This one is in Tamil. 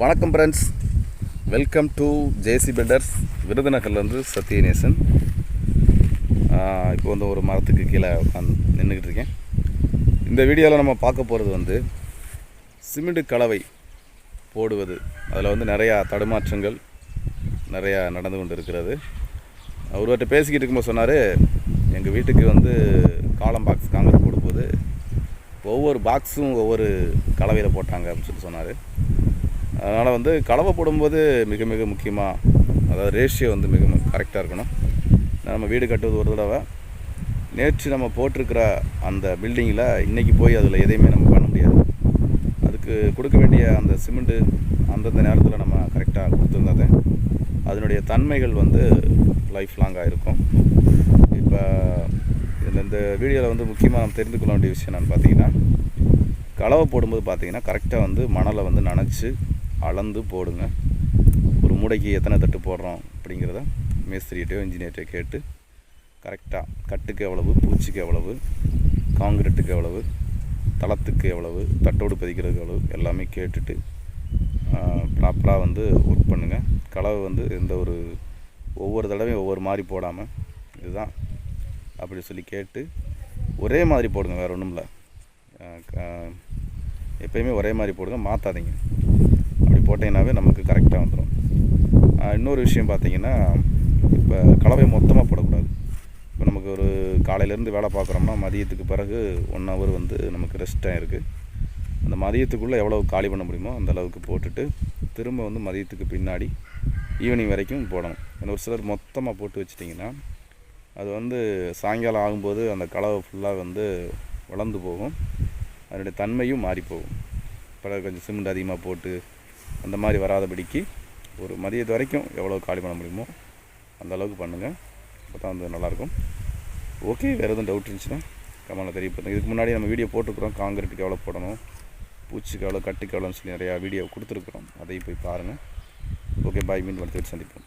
வணக்கம் friends welcome to J C builders விருதுநகர்லேருந்து Sathyanesan. இப்போ வந்து ஒரு மரத்துக்கு கீழே உட்காந்து நின்றுக்கிட்டு இருக்கேன் இந்த வீடியோவில் நம்ம பார்க்க போகிறது வந்து சிமெண்ட் கலவை போடுவது. அதில் வந்து நிறையா தடுமாற்றங்கள் நிறையா நடந்து கொண்டு இருக்கிறது ஒருவர்கிட்ட பேசிக்கிட்டு இருக்கும்போது சொன்னார் எங்கள் வீட்டுக்கு வந்து காலம் பாக்ஸ் காங்கிரஸ் போடும்போது ஒவ்வொரு பாக்ஸும் ஒவ்வொரு கலவையில் போட்டாங்க அப்படின்னு சொல்லி சொன்னார். அதனால் வந்து கலவை போடும்போது மிக மிக முக்கியமாக அதாவது ரேஷியோ வந்து மிக கரெக்டாக இருக்கணும். நம்ம வீடு கட்டுவது ஒரு தடவை. நேற்று நம்ம போட்டிருக்கிற அந்த பில்டிங்கில் இன்றைக்கி போய் அதில் எதையுமே நம்ம பண்ண முடியாது. அதுக்கு கொடுக்க வேண்டிய அந்த சிமெண்ட்டு அந்தந்த நேரத்தில் நம்ம கரெக்டாக கொடுத்துருந்தது அதனுடைய தன்மைகள் வந்து லைஃப் லாங்காக இருக்கும். இப்போ இதில் இந்த வீடியோவில் வந்து முக்கியமாக நம்ம தெரிந்து கொள்ள வேண்டிய விஷயம் என்னென்னு பார்த்தீங்கன்னா கலவை போடும்போது பார்த்தீங்கன்னா கரெக்டாக வந்து மணலை வந்து நனைச்சி அளந்து போடுங்க. ஒரு மூடைக்கு எத்தனை தட்டு போடுறோம் அப்படிங்கிறத மேஸ்திரிகிட்டயோ இன்ஜினியர்கிட்டயோ கேட்டு கரெக்டாக கட்டுக்கு எவ்வளவு பூச்சிக்கு எவ்வளவு காங்கிரீட்டுக்கு எவ்வளவு தளத்துக்கு எவ்வளவு தட்டோடு பதிக்கிறதுக்கு எவ்வளவு எல்லாமே கேட்டுட்டு ப்ராப்பராக வந்து ஒர்க் பண்ணுங்கள் கலவை வந்து எந்த ஒரு ஒவ்வொரு தடவையும் ஒவ்வொரு மாதிரி போடாமல் இதுதான் அப்படி சொல்லி கேட்டு ஒரே மாதிரி போடுங்க வேறு ஒன்றும் இல்லை எப்பயுமே ஒரே மாதிரி போடுங்க மாற்றாதீங்க போட்டிங்கனாவே நமக்கு கரெக்டாக வந்துடும் இன்னொரு விஷயம் பார்த்தீங்கன்னா இப்போ கலவை மொத்தமாக போடக்கூடாது. இப்போ நமக்கு ஒரு காலையிலேருந்து வேலை பார்க்குறோம்னா மதியத்துக்கு பிறகு ஒன் ஹவர் வந்து நமக்கு ரெஸ்ட்டாக இருக்குது அந்த மதியத்துக்குள்ளே எவ்வளோ காலி பண்ண முடியுமோ அந்த அளவுக்கு போட்டுட்டு திரும்ப வந்து மதியத்துக்கு பின்னாடி ஈவினிங் வரைக்கும் போடணும். ஏன்னா ஒரு சிலர் மொத்தமாக போட்டு வச்சிட்டிங்கன்னா அது வந்து சாயங்காலம் ஆகும்போது அந்த கலவை ஃபுல்லாக வந்து வளர்ந்து போகும். அதனுடைய தன்மையும் மாறி போகும். பிறகு கொஞ்சம் சிமெண்ட் அதிகமாக போட்டு அந்த மாதிரி வராதபடிக்கு ஒரு மதியத்து வரைக்கும் எவ்வளோ காலி பண்ண முடியுமோ அந்த அளவுக்கு பண்ணுங்கள் அப்போ தான் வந்து நல்லாயிருக்கும். ஓகே வேறு எதுவும் டவுட் இருந்துச்சுன்னா கமெண்ட்டில் தெரியப்படுத்துங்க. இதுக்கு முன்னாடி நம்ம வீடியோ போட்டுருக்குறோம். காங்கிரீட்டுக்கு எவ்வளோ போடணும் பூச்சிக்கு எவ்வளோ கட்டுக்கு எவ்வளோன்னு சொல்லி நிறையா வீடியோ கொடுத்துருக்குறோம். அதையும் போய் பாருங்கள் ஓகே பாய் மீன் வளர்த்து சந்திப்போம்.